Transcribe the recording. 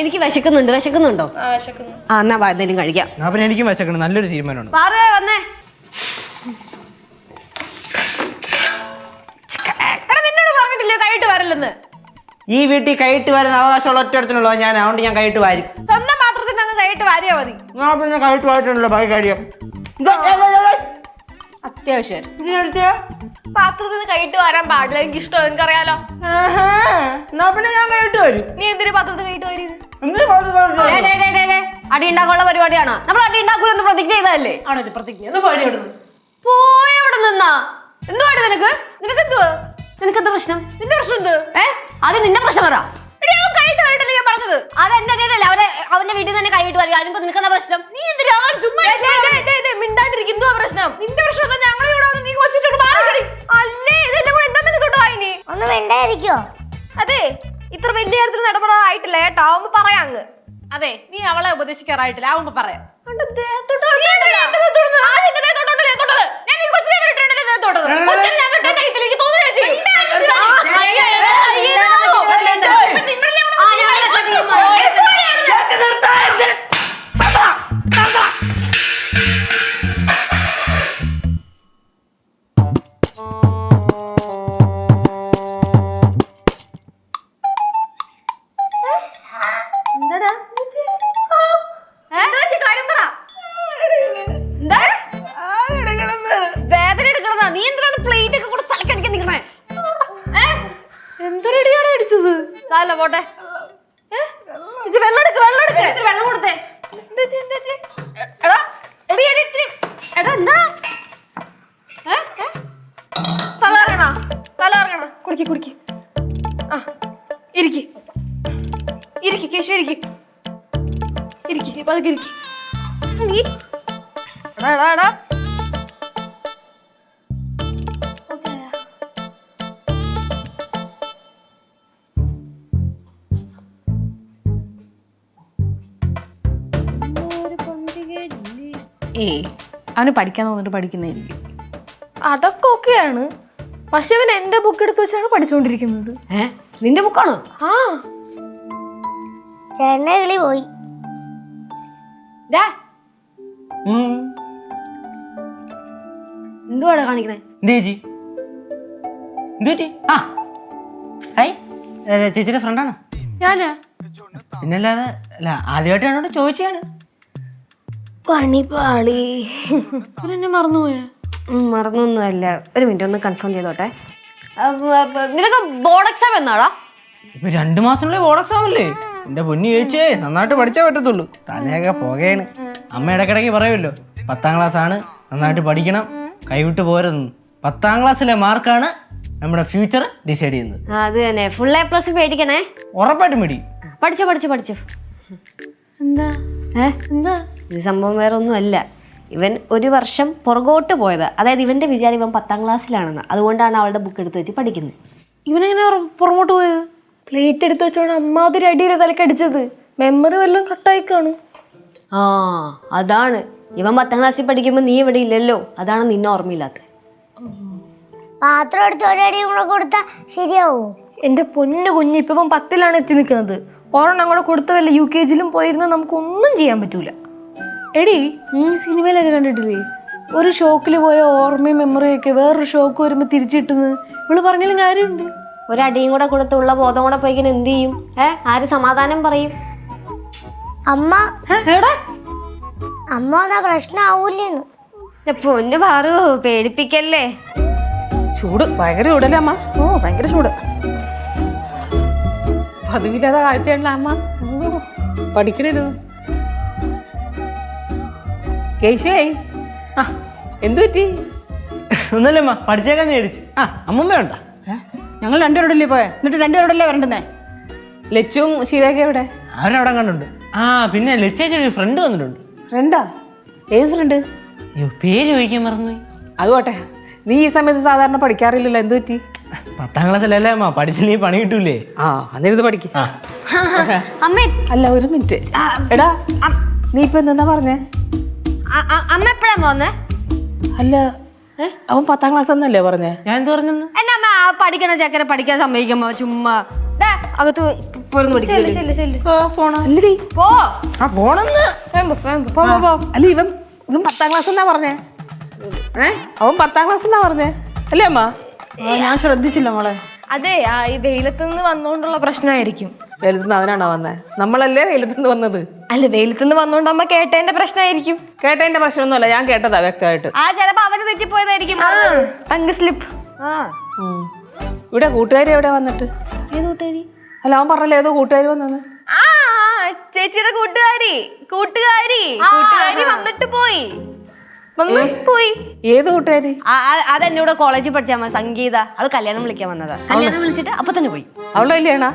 എനിക്ക് വിശക്കുന്നുണ്ട് വിശക്കുന്നുണ്ടോ? ആ വിശക്കുന്നു. ആ എന്നാ വാ, എന്തെങ്കിലും കഴിക്കാം. എന്നാ പിന്നെ എനിക്കും വിശക്കണം നല്ലൊരു തീരുമാനമാണ്. പാറേ വന്നേ. എടാ നിന്നോട് പറഞ്ഞിട്ടില്ലയോ കൈയിട്ട് വരല്ലെന്ന്? ഈ വീട്ടിൽ കൈയിട്ട് വരാൻ അവകാശമുള്ള ഒറ്റ ഞാൻ അതുകൊണ്ട് ഞാൻ കൈയിട്ട് വാരി. സ്വന്തം പാത്രത്തിൽ നിന്ന് കൈയിട്ട് വാരിയാ മതി. ഞാൻ പിന്നെ കൈയിട്ട് വായിട്ടുണ്ടല്ലോ ബാക്കി കാര്യം. അത്യാവശ്യം. പാത്രത്തിൽ നിന്ന് കൈയിട്ട് വരാൻ പാടില്ല. എനിക്ക് ഇഷ്ടം എനിക്കറിയാലോ എന്നാ പിന്നെ ഞാൻ കൈയിട്ട് വരും. നീ എന്തിനു പാത്രത്തിൽ കൈയിട്ട് വരും എന്തിനാ പാത്രം കഴുകുന്നത്? അടി ഉണ്ടാക്കാനുള്ള പരിപാടിയാണ്. നമ്മൾ അടി ഉണ്ടാക്കൂലെന്ന് പ്രതിജ്ഞ ചെയ്തതല്ലേ? അവിടെ ഒരു പ്രതിജ്ഞ? ഒന്ന് പാടി അവിടെ നിന്നാ? എന്തുവാടി നിനക്ക് നിനക്ക് എന്തുവാ നിനക്ക്? എന്താ പ്രശ്നം? നിന്റെ പ്രശ്നം എന്ത്? ഏ? അത് നിന്റെ പ്രശ്നം പറ. ഞാൻ പറഞ്ഞത്? അത് എന്റെ അനിയനല്ലേ അവനെ അവന്റെ വീട്ടിൽ തന്നെ കൈവിട്ട് വരിക. അതിനിപ്പോ നിനക്ക് എന്താ പ്രശ്നം? നീ എന്തിനാ? ചുമ്മാ പ്രശ്നം? നിന്റെ പ്രശ്നം ഇവിടെ വന്ന് നീ അല്ലേ ഇതെല്ലാം കൂടെ എന്താ നിനക്ക് ഒന്ന് മിണ്ടായിരിക്കോ അതെ. ഇത്ര വലിയ കാര്യത്തിൽ ഇടപെടാറായിട്ടില്ല കേട്ടോ ആവുമ്പോ പറയാം അങ്ങ് അതെ നീ അവളെ ഉപദേശിക്കാറായിട്ടില്ല ആവുമ്പോ പറയാം പോട്ടെ. ഇജ്ജ് വെള്ളം എടുക്ക് വെള്ളം എടുക്ക്. വെള്ളം കൊടുത്തേ. എടാ എടി എടി ഇത്തിരി. എടാ എന്താ? കുടിക്ക് കുടിക്ക്. ആ ഇരിക്ക്. ഇരിക്ക് കേശു ഇരിക്ക്. ഇരിക്ക് പതുക്കെ ഇരിക്ക്. എടാ എടാ എടാ. ഏ അവന് പഠിക്കാൻ തോന്നിട്ട് പഠിക്കുന്നതായിരിക്കും. അതൊക്കെ ഓക്കെയാണ്. പക്ഷെ അവൻ എന്റെ ബുക്ക് എടുത്ത് വെച്ചാണ് പഠിച്ചുകൊണ്ടിരിക്കുന്നത് ഏ നിന്റെ ബുക്കാണോ ആ. ചേട്ടനെ കിളി പോയി. എന്തുവാടാ കാണിക്കണേ? ചേച്ചി? ആ. ചേച്ചിയുടെ ഫ്രണ്ടാണോ ഞാനാ? പിന്നല്ലാതെ അല്ല ആദ്യമായിട്ട് കണ്ടോണ്ട് ചോദിച്ചാണ് പണി പാളി. അവനെന്നെ മറന്നുപോയാ? മറന്നൊന്നുമല്ല. ഒരു മിനിറ്റ് ഒന്ന് കൺഫേം ചെയ്തോട്ടെ. നിനക്ക് ബോർഡ് എക്സാം എന്നാടാ? ഇപ്പൊ രണ്ടു മാസത്തിനുള്ളിൽ ബോർഡ് എക്സാം അല്ലേ? എന്റെ പൊന്നു ചോദിച്ചേ നന്നായിട്ട് പഠിച്ചേ പറ്റത്തുള്ളൂ. തലയൊക്കെ പുകയാണ്. അമ്മ ഇടയ്ക്കിടയ്ക്ക് പറയുമല്ലോ പത്താം ക്ലാസ് ആണ് നന്നായിട്ട് പഠിക്കണം കൈവിട്ട് പോരുന്നു പത്താം ക്ലാസ്സിലെ മാർക്കാണ് നമ്മുടെ ഫ്യൂച്ചർ ഡിസൈഡ് ചെയ്യുന്നത്. അത് തന്നെ. ഫുൾ എ പ്ലസ് പേടിക്കണേ? ഉറപ്പായിട്ടും മേടി പഠിച്ചോ പഠിച്ചോ പഠിച്ചോ. എന്താ? എന്താ? ഇത് സംഭവം വേറെ ഒന്നുമല്ല ഇവൻ ഒരു വർഷം പുറകോട്ട് പോയത്. അതായത് ഇവന്റെ വിചാരം ഇവൻ പത്താം ക്ലാസ്സിലാണെന്ന്. അതുകൊണ്ടാണ് അവളുടെ ബുക്ക് എടുത്ത് വെച്ച് പഠിക്കുന്നത്. ഇവനെങ്ങനെ പുറകോട്ട് പുറമോട്ട് പോയത്? പ്ലേറ്റ് എടുത്ത് വെച്ചോണ്ട് അമ്മാതിരി അടിയിലെ തലക്കടിച്ചത്. മെമ്മറി വല്ലതും കട്ടായി കാണും. ആ അതാണ്. ഇവൻ പത്താം ക്ലാസ്സിൽ പഠിക്കുമ്പോൾ നീ ഇവിടെ ഇല്ലല്ലോ. അതാണ് നിന്നെ ഓർമ്മയില്ലാത്തത് പാത്രം എടുത്ത് ഒരടിയും കൂടെ കൊടുത്താൽ ശരിയാവോ. എന്റെ പൊന്നു കുഞ്ഞ് ഇപ്പം പത്തിലാണ് എത്തി നിൽക്കുന്നത്. ഒരെണ്ണം കൂടെ കൊടുത്തതല്ല യു കെ ജിയിലും പോയിരുന്നാൽ നമുക്ക് ഒന്നും ചെയ്യാൻ പറ്റൂല. എടി നീ സിനിമയിലൊക്കെ കണ്ടിട്ടില്ലേ? ഒരു ഷോക്കിൽ പോയ ഓർമ്മയും മെമ്മറിയും ഒക്കെ വേറൊരു ഷോക്ക് വരുമ്പോ തിരിച്ചിട്ടുന്ന്. ഇവൾ പറഞ്ഞാലും കാര്യമുണ്ട്? ഒരടിയും കൂടെ കൊടുത്ത് ഉള്ള ബോധം കൂടെ പോയിക്കാൻ എന്ത് ചെയ്യും? ഏ ആര് സമാധാനം പറയും? അമ്മ അമ്മ വന്നാ പ്രശ്നമാവൂലേന്ന് ദേ പൊന്ന് പാറു പേടിപ്പിക്കല്ലേ? ചൂട് ഭയങ്കര ചൂടല്ലേ അമ്മ? ഓ ഭയങ്കര ചൂട്. പതിവില്ലാതെ കാഴ്ചയല്ല അമ്മ. ഓ, പഠിക്കണല്ലോ കേശുവേ. ആ എന്തു പറ്റി? ഒന്നല്ലമ്മ പഠിച്ചേക്കാന്ന് വിചാരിച്ച് ആ അമ്മമ്മ ഉണ്ട? ഞങ്ങൾ രണ്ടുപേരോടല്ലേ പോയെ? എന്നിട്ട് രണ്ടുപേരോടല്ലേ വരണ്ടെന്നേ? ലച്ചുവും ശീലയൊക്കെ എവിടെ? അവരവിടെ കണ്ടുണ്ട് ആ പിന്നെ ലച്ചേച്ചി ഒരു ഫ്രണ്ട് വന്നിട്ടുണ്ട്. ഫ്രണ്ടാ ഏത് ഫ്രണ്ട് അയ്യോ പേര് ചോദിക്കാൻ മറന്നു അതുകൊട്ടെ നീ ഈ സമയത്ത് സാധാരണ പഠിക്കാറില്ലല്ലോ. എന്തു പറ്റി? പത്താം ക്ലാസ്സിലല്ലേ അമ്മ? പഠിച്ചില്ലെങ്കിൽ പണി കിട്ടൂലേ? ആ അന്നിരുന്ന് പഠിക്ക. അല്ല ഒരു മിനിറ്റ് എടാ നീ ഇപ്പൊ എന്താ പറഞ്ഞേ? അമ്മ എപ്പോഴാ പോന്നെ അല്ല അവൻ പത്താം ക്ലാസ് എന്നല്ലേ പറഞ്ഞേ? ഞാൻ എന്ത് പറഞ്ഞു എന്നെ അമ്മ ആ പഠിക്കണ ചക്കര പഠിക്കാൻ സമ്മതിക്കുമ്പോ ചുമ്മാ. ദേ, അകത്ത് പോരൊന്ന് ചെല്ല് പഠിക്കില്ല ചെല്ല്. ചെല്ല് ആ പോ. ആ പോണെന്ന്. വേമ്പോ വേമ്പോ. പോ പോ, പോ. അല്ല ഇവൻ ഇവൻ പത്താം ക്ലാസ് എന്നാ പറഞ്ഞേ? അവൻ പത്താം ക്ലാസ് എന്നാ പറഞ്ഞേ? അല്ലേ അമ്മ? ഞാൻ ശ്രദ്ധിച്ചില്ല മോളെ. അതെ ആ ഈ വെയിലത്ത് നിന്ന് വന്നോണ്ടുള്ള പ്രശ്നമായിരിക്കും വെയിലത്തുനിന്ന് അവനാണോ വന്നേ? നമ്മളല്ലേ വെയിലത്തുനിന്ന് വന്നത്? അല്ല വെയിലത്തുനിന്ന് വന്നോണ്ട് അമ്മ കേട്ടതിന്റെ പ്രശ്നമായിരിക്കും കേട്ടതിന്റെ പ്രശ്നമൊന്നുമല്ല ഞാൻ കേട്ടതാ വ്യക്തമായിട്ട്. ആ ചിലപ്പോ അവന് തെറ്റിപ്പോയതായിരിക്കും. Tongue slip. ഇവിടെ കൂട്ടുകാരി എവിടെ വന്നിട്ട്? ഏത് കൂട്ടുകാരി? അല്ല അവൻ പറഞ്ഞല്ലോ ഏതോ കൂട്ടുകാരി വന്നത്? ചേച്ചിയുടെ കൂട്ടുകാരി. കൂട്ടുകാരി കൂട്ടുകാരി വന്നിട്ട് പോയി. പോയി. ഏത് കൂട്ടുകാരി? ആ, ആ- കോളേജിൽ പഠിച്ചാ സംഗീത. അവൾ കല്യാണം വിളിക്കാൻ വന്നതാ. കല്യാണം വിളിച്ചിട്ട് അപ്പൊ തന്നെ പോയി. അവളെ കല്യാണ?